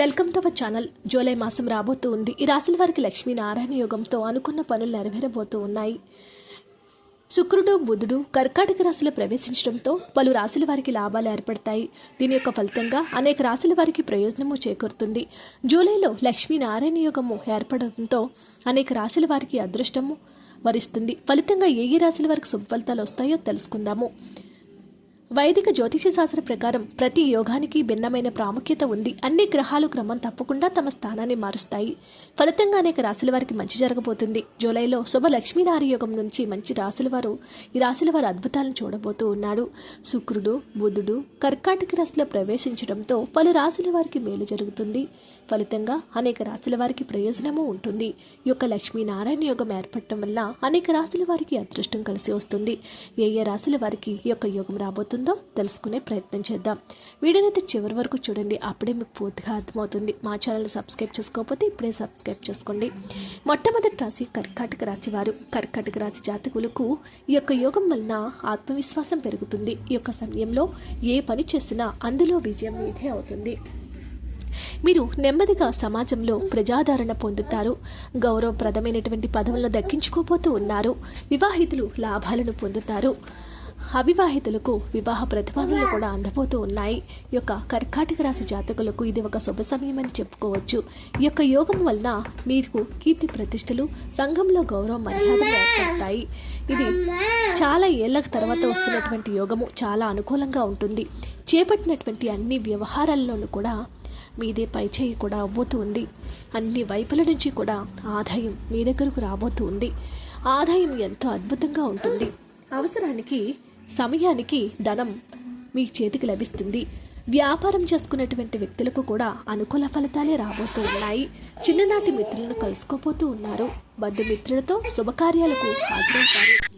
Welcome to our channel. July మాసం రాబోతూ ఉంది. ఈ రాశుల వారికి లక్ష్మీనారాయణ యోగంతో అనుకున్న పనులు నెరవేరబోతూ ఉన్నాయి. శుక్రుడు బుధుడు కర్కాటక రాశిలో ప్రవేశించడంతో పలు రాశుల వారికి లాభాలు ఏర్పడతాయి. దీని యొక్క ఫలితంగా అనేక రాశుల వారికి ప్రయోజనము చేకూరుతుంది. జూలైలో లక్ష్మీనారాయణ యోగము ఏర్పడడంతో అనేక రాశుల వారికి అదృష్టము వరిస్తుంది. ఫలితంగా ఏ ఏ రాశుల వారికి శుభ ఫలితాలు వస్తాయో తెలుసుకుందాము. వైదిక జ్యోతిష శాస్త్ర ప్రకారం ప్రతి యోగానికి భిన్నమైన ప్రాముఖ్యత ఉంది. అన్ని గ్రహాలు క్రమం తప్పకుండా తమ స్థానాన్ని మారుస్తాయి. ఫలితంగా అనేక రాశుల వారికి మంచి జరగబోతుంది. జూలైలో శుభ లక్ష్మీనారి యోగం నుంచి మంచి రాశుల వారు ఈ రాశుల వారు అద్భుతాలను చూడబోతూ ఉన్నాడు. శుక్రుడు బుధుడు కర్కాటక రాశిలో ప్రవేశించడంతో పలు రాశుల వారికి మేలు జరుగుతుంది. ఫలితంగా అనేక రాశుల వారికి ప్రయోజనము ఉంటుంది. ఈ యొక్క లక్ష్మీనారాయణ యోగం ఏర్పడటం వల్ల అనేక రాశుల వారికి అదృష్టం కలిసి వస్తుంది. ఏ ఏ రాశుల వారికి ఈ యొక్క యోగం రాబోతుంది? తెలుసుకునే ప్రయత్నం చేద్దాం. వీడియోనైతే చివరి వరకు చూడండి. అప్పుడే మీకు పూర్తిగా అర్థమవుతుంది. మా ఛానల్ సబ్స్క్రైబ్ చేసుకోకపోతే ఇప్పుడే సబ్స్క్రైబ్ చేసుకోండి. మొట్టమొదటి రాశి కర్కాటక రాశి వారు. కర్కాటక రాశి జాతకులకు ఈ యొక్క యోగం వలన ఆత్మవిశ్వాసం పెరుగుతుంది. ఈ యొక్క సమయంలో ఏ పని చేసినా అందులో విజయం మీదే అవుతుంది. మీరు నెమ్మదిగా సమాజంలో ప్రజాదరణ పొందుతారు. గౌరవప్రదమైనటువంటి పదవులను దక్కించుకోబోతూ ఉన్నారు. వివాహితులు లాభాలను పొందుతారు. అవివాహితులకు వివాహ ప్రతిపాదనలు కూడా అందబోతూ ఉన్నాయి. ఈ యొక్క కర్కాటక రాశి జాతకులకు ఇది ఒక శుభ సమయం అని చెప్పుకోవచ్చు. ఈ యొక్క యోగం వలన మీకు కీర్తి ప్రతిష్టలు సంఘంలో గౌరవ మర్యాదలు ఏర్పడతాయి. ఇది చాలా ఏళ్ళ తర్వాత వస్తున్నటువంటి యోగము. చాలా అనుకూలంగా ఉంటుంది. చేపట్టినటువంటి అన్ని వ్యవహారాల్లోనూ కూడా మీదే పై చేయి కూడా అవ్వబోతూ ఉంది. అన్ని వైపుల నుంచి కూడా ఆదాయం మీ దగ్గరకు రాబోతూ ఉంది. ఆదాయం ఎంతో అద్భుతంగా ఉంటుంది. అవసరానికి సమయానికి ధనం మీ చేతికి లభిస్తుంది. వ్యాపారం చేసుకునేటువంటి వ్యక్తులకు కూడా అనుకూల ఫలితాలే రాబోతూ ఉన్నాయి. చిన్ననాటి మిత్రులను కలుసుకోబోతూ ఉన్నారు. బంధుమిత్రులతో శుభకార్యాలకు హాజరవుతారు.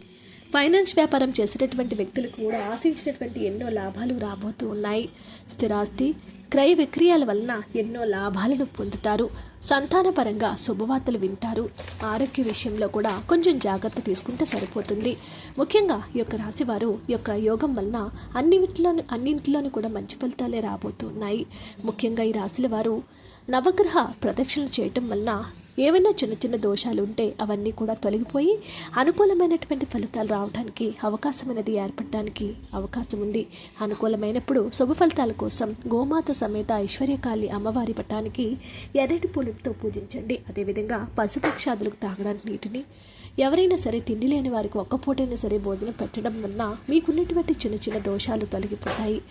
ఫైనాన్స్ వ్యాపారం చేసేటటువంటి వ్యక్తులకు కూడా ఆశించినటువంటి ఎన్నో లాభాలు రాబోతూ ఉన్నాయి. స్థిరాస్తి క్రయ విక్రయాల వలన ఎన్నో లాభాలను పొందుతారు. సంతానపరంగా శుభవార్తలు వింటారు. ఆరోగ్య విషయంలో కూడా కొంచెం జాగ్రత్త తీసుకుంటే సరిపోతుంది. ముఖ్యంగా ఈ యొక్క రాశివారు ఈ యొక్క యోగం వలన అన్నింటిలోని అన్నింటిలోనూ కూడా మంచి ఫలితాలే రాబోతున్నాయి. ముఖ్యంగా ఈ రాశుల వారు నవగ్రహ ప్రదక్షిణలు చేయటం వలన ఏవైనా చిన్న చిన్న దోషాలు ఉంటే అవన్నీ కూడా తొలగిపోయి అనుకూలమైనటువంటి ఫలితాలు రావడానికి అవకాశం అనేది ఏర్పడడానికి అవకాశం ఉంది. అనుకూలమైనప్పుడు శుభ ఫలితాల కోసం గోమాత సమేత ఐశ్వర్యకాళి అమ్మవారి పటానికి ఎర్రటి పూలతో పూజించండి. అదేవిధంగా పశుపక్షాదులకు తాగడానికి నీటిని ఎవరైనా సరే తిండి లేని వారికి ఒక్క పూటైనా సరే భోజనం పెట్టడం వలన మీకున్నటువంటి చిన్న చిన్న దోషాలు తొలగిపోతాయి.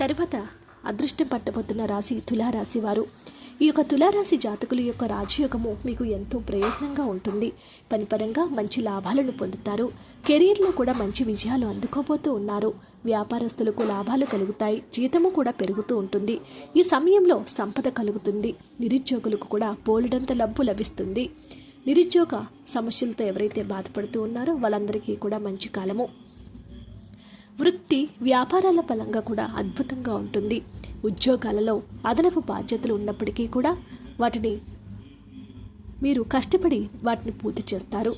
తర్వాత అదృష్టం పట్టబోతున్న రాశి తులారాశి వారు ఈ యొక్క తులారాశి జాతకుల యొక్క రాజయోగము మీకు ఎంతో ప్రయోజనంగా ఉంటుంది. పనిపరంగా మంచి లాభాలను పొందుతారు. కెరీర్లో కూడా మంచి విజయాలు అందుకోబోతూ ఉన్నారు. వ్యాపారస్తులకు లాభాలు కలుగుతాయి. జీతము కూడా పెరుగుతూ ఉంటుంది. ఈ సమయంలో సంపద కలుగుతుంది. నిరుద్యోగులకు కూడా పోలెడంత లబ్బు లభిస్తుంది. నిరుద్యోగ సమస్యలతో ఎవరైతే బాధపడుతూ ఉన్నారో వాళ్ళందరికీ కూడా మంచి కాలము. వృత్తి వ్యాపారాల పరంగా కూడా అద్భుతంగా ఉంటుంది. ఉద్యోగాలలో అదనపు బాధ్యతలు ఉన్నప్పటికీ కూడా వాటిని మీరు కష్టపడి వాటిని పూర్తి చేస్తారు.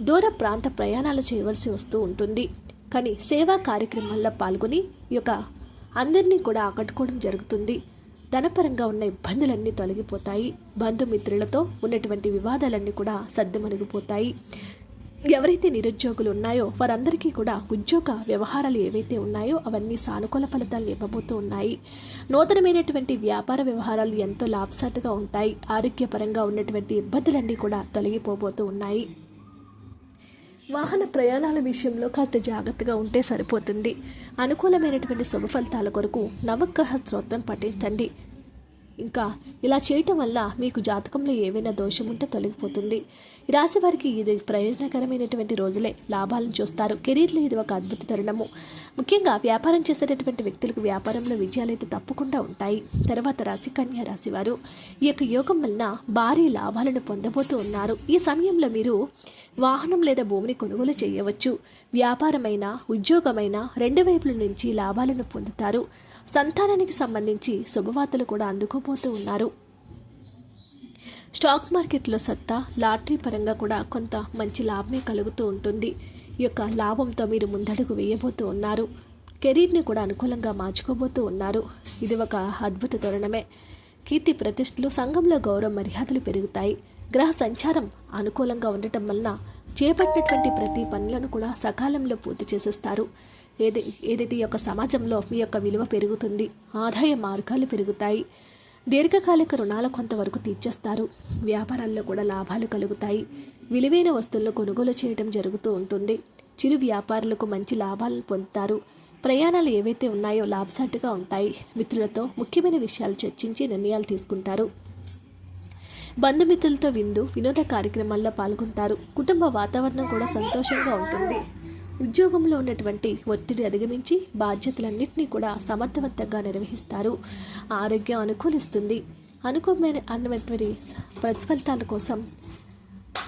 దూర ప్రాంత ప్రయాణాలు చేయవలసి వస్తూ ఉంటుంది. కానీ సేవా కార్యక్రమాల్లో పాల్గొని ఈ యొక్క అందరినీ కూడా ఆకట్టుకోవడం జరుగుతుంది. ధనపరంగా ఉన్న ఇబ్బందులన్నీ తొలగిపోతాయి. బంధుమిత్రులతో ఉన్నటువంటి వివాదాలన్నీ కూడా సర్దుమణిగిపోతాయి. ఎవరైతే నిరుద్యోగులు ఉన్నాయో వారందరికీ కూడా ఉద్యోగ వ్యవహారాలు ఏవైతే ఉన్నాయో అవన్నీ సానుకూల ఫలితాలు ఇవ్వబోతూ ఉన్నాయి. నూతనమైనటువంటి వ్యాపార వ్యవహారాలు ఎంతో లాభసాటిగా ఉంటాయి. ఆరోగ్యపరంగా ఉన్నటువంటి ఇబ్బందులన్నీ కూడా తొలగిపోబోతూ ఉన్నాయి. వాహన ప్రయాణాల విషయంలో కాస్త జాగ్రత్తగా ఉంటే సరిపోతుంది. అనుకూలమైనటువంటి శుభ ఫలితాల కొరకు నవగ్రహ స్తోత్రం పఠించండి. ఇంకా ఇలా చేయటం వల్ల మీకు జాతకంలో ఏవైనా దోషం ఉంటే తొలగిపోతుంది. ఈ రాశి వారికి ఇది ప్రయోజనకరమైనటువంటి రోజులే. లాభాలను చూస్తారు. కెరీర్లో ఇది ఒక అద్భుత తరుణము. ముఖ్యంగా వ్యాపారం చేసేటటువంటి వ్యక్తులకు వ్యాపారంలో విజయాలు అయితే తప్పకుండా ఉంటాయి. తర్వాత రాశి కన్యా రాశి వారు ఈ యొక్క యోగం వలన భారీ లాభాలను పొందబోతూ ఉన్నారు. ఈ సమయంలో మీరు వాహనం లేదా భూమిని కొనుగోలు చేయవచ్చు. వ్యాపారమైన ఉద్యోగమైన రెండు వైపుల నుంచి లాభాలను పొందుతారు. సంతానానికి సంబంధించి శుభవార్తలు కూడా అందుకోబోతూ ఉన్నారు. స్టాక్ మార్కెట్లో సత్తా లాటరీ పరంగా కూడా కొంత మంచి లాభమే కలుగుతూ ఉంటుంది. ఈ యొక్క లాభంతో మీరు ముందడుగు వేయబోతూ ఉన్నారు. కెరీర్ని కూడా అనుకూలంగా మార్చుకోబోతూ ఉన్నారు. ఇది ఒక అద్భుత తరుణమే. కీర్తి ప్రతిష్టలు సంఘంలో గౌరవ మర్యాదలు పెరుగుతాయి. గ్రహ సంచారం అనుకూలంగా ఉండటం వలన చేపట్టినటువంటి ప్రతి పనులను కూడా సకాలంలో పూర్తి చేసేస్తారు. ఏది ఏదైతే ఈ యొక్క సమాజంలో మీ యొక్క విలువ పెరుగుతుంది ఆదాయ మార్గాలు పెరుగుతాయి. దీర్ఘకాలిక రుణాలు కొంతవరకు తీర్చేస్తారు. వ్యాపారాల్లో కూడా లాభాలు కలుగుతాయి. విలువైన వస్తువులను కొనుగోలు చేయడం జరుగుతూ ఉంటుంది. చిరు వ్యాపారులకు మంచి లాభాలను పొందుతారు. ప్రయాణాలు ఏవైతే ఉన్నాయో లాభసాటిగా ఉంటాయి. మిత్రులతో ముఖ్యమైన విషయాలు చర్చించి నిర్ణయాలు తీసుకుంటారు. బంధుమిత్రులతో విందు వినోద కార్యక్రమాల్లో పాల్గొంటారు. కుటుంబ వాతావరణం కూడా సంతోషంగా ఉంటుంది. ఉద్యోగంలో ఉన్నటువంటి ఒత్తిడి అధిగమించి బాధ్యతలన్నింటినీ కూడా సమర్థవంతంగా నిర్వహిస్తారు. ఆరోగ్యం అనుకూలిస్తుంది. అనుకూలమైన అన్నటువంటి ప్రతిఫలితాల కోసం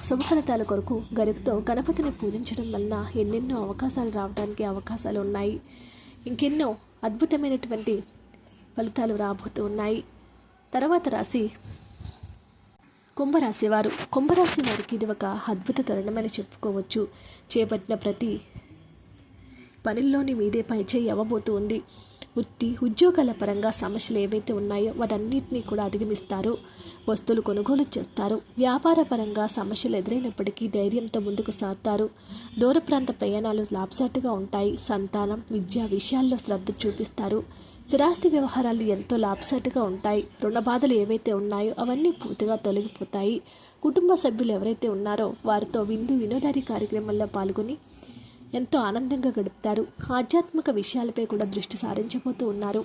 శుభ ఫలితాల కొరకు గరుకుతో గణపతిని పూజించడం వలన ఎన్నెన్నో అవకాశాలు రావడానికి అవకాశాలు ఉన్నాయి. ఇంకెన్నో అద్భుతమైనటువంటి ఫలితాలు రాబోతూ ఉన్నాయి. తర్వాత రాశి కుంభరాశి వారు. కుంభరాశి వారికి ఇది ఒక అద్భుత తరుణమని చెప్పుకోవచ్చు. చేపట్టిన ప్రతి పనుల్లోని మీదే పైచేయి అవ్వబోతూ ఉంది వృత్తి ఉద్యోగాల పరంగా సమస్యలు ఏవైతే ఉన్నాయో వాటన్నిటినీ కూడా అధిగమిస్తారు. వస్తువులు కొనుగోలు చేస్తారు. వ్యాపార పరంగా సమస్యలు ఎదురైనప్పటికీ ధైర్యంతో ముందుకు సాగుతారు. దూర ప్రాంత ప్రయాణాలు లాభసాటిగా ఉంటాయి. సంతానం విద్యా విషయాల్లో శ్రద్ధ చూపిస్తారు. స్థిరాస్తి వ్యవహారాలు ఎంతో లాభసాటిగా ఉంటాయి. రుణ బాధలు ఏవైతే ఉన్నాయో అవన్నీ పూర్తిగా తొలగిపోతాయి. కుటుంబ సభ్యులు ఎవరైతే ఉన్నారో వారితో విందు వినోదారి కార్యక్రమాల్లో పాల్గొని ఎంతో ఆనందంగా గడుపుతారు. ఆధ్యాత్మిక విషయాలపై కూడా దృష్టి సారించబోతూ ఉన్నారు.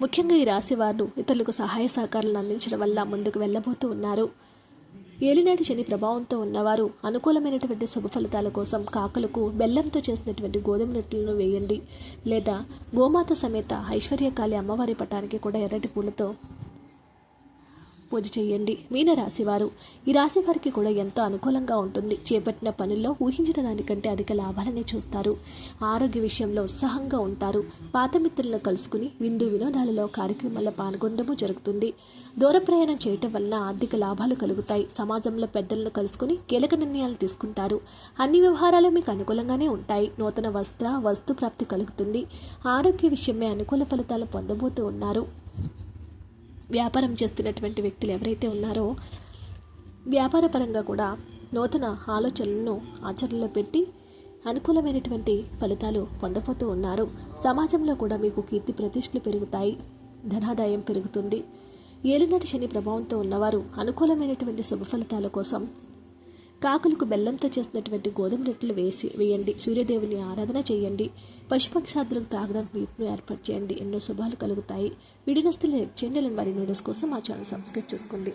ముఖ్యంగా ఈ రాశి వారు ఇతరులకు సహాయ సహకారాలను అందించడం వల్ల ముందుకు వెళ్ళబోతూ ఉన్నారు. ఏలినాటి శని ప్రభావంతో ఉన్నవారు అనుకూలమైనటువంటి శుభ ఫలితాల కోసం కాకులకు బెల్లంతో చేసినటువంటి గోధుమ రొట్టెలను వేయండి. లేదా గోమాత సమేత ఐశ్వర్యకాళి అమ్మవారి పటానికి కూడా ఎర్రటి పూలతో పూజ చేయండి మీన రాశివారు ఈ రాశి వారికి కూడా ఎంతో అనుకూలంగా ఉంటుంది. చేపట్టిన పనుల్లో ఊహించిన దానికంటే అధిక లాభాలనే చూస్తారు. ఆరోగ్య విషయంలో ఉత్సాహంగా ఉంటారు. పాత మిత్రులను కలుసుకుని విందు వినోదాలలో కార్యక్రమాల్లో పాల్గొనడము జరుగుతుంది. దూర ప్రయాణం చేయటం వలన ఆర్థిక లాభాలు కలుగుతాయి. సమాజంలో పెద్దలను కలుసుకుని కీలక నిర్ణయాలు తీసుకుంటారు. అన్ని వ్యవహారాలు మీకు అనుకూలంగానే ఉంటాయి. నూతన వస్త్ర వస్తు ప్రాప్తి కలుగుతుంది. ఆరోగ్య విషయమే అనుకూల ఫలితాలు పొందబోతూ ఉన్నారు. వ్యాపారం చేస్తున్నటువంటి వ్యక్తులు ఎవరైతే ఉన్నారో వ్యాపార పరంగా కూడా నూతన ఆలోచనలను ఆచరణలో పెట్టి అనుకూలమైనటువంటి ఫలితాలు పొందబోతూ ఉన్నారు. సమాజంలో కూడా మీకు కీర్తి ప్రతిష్టలు పెరుగుతాయి ధనాదాయం పెరుగుతుంది. ఏలినాటి శని ప్రభావంతో ఉన్నవారు అనుకూలమైనటువంటి శుభ ఫలితాల కోసం కాకులకు బెల్లంతో చేసినటువంటి గోధుమ రొట్టెలు వేసి వేయండి. సూర్యదేవుని ఆరాధన చేయండి. పశుపక్షాదులకు తాగడానికి నీటిని ఏర్పాటు చేయండి. ఎన్నో శుభాలు కలుగుతాయి. వీడియోస్ చేయండి. వారి వీడియోస్ కోసం మా ఛానల్ సబ్స్క్రైబ్ చేసుకోండి.